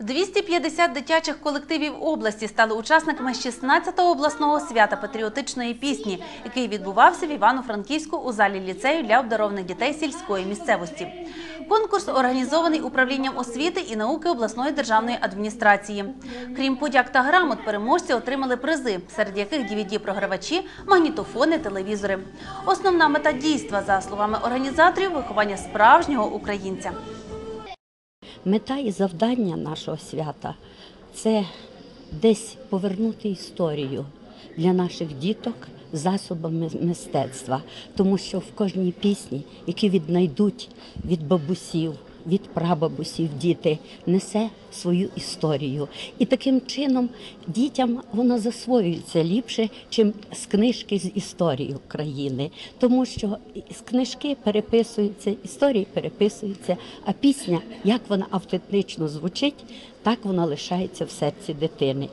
250 дитячих колективів області стали учасниками 16-го обласного свята патріотичної пісні, який відбувався в Івано-Франківську у залі ліцею для обдарованих дітей сільської місцевості. Конкурс організований управлінням освіти і науки обласної державної адміністрації. Крім подяк та грамот, переможці отримали призи, серед яких DVD-програвачі, магнітофони, телевізори. Основна мета дійства, за словами організаторів, виховання справжнього українця. Мета і завдання нашого свята це десь повернути історію для наших діток засобами мистецтва, тому що в кожній пісні, які віднайдуть від бабусів. Від прабабусів діти несе свою історію, і таким чином дітям воно засвоюється ліпше, чим з книжки з історії України, тому що з книжки переписуються, історії переписуються, а пісня, як вона автентично звучить, так вона лишається в серці дитини.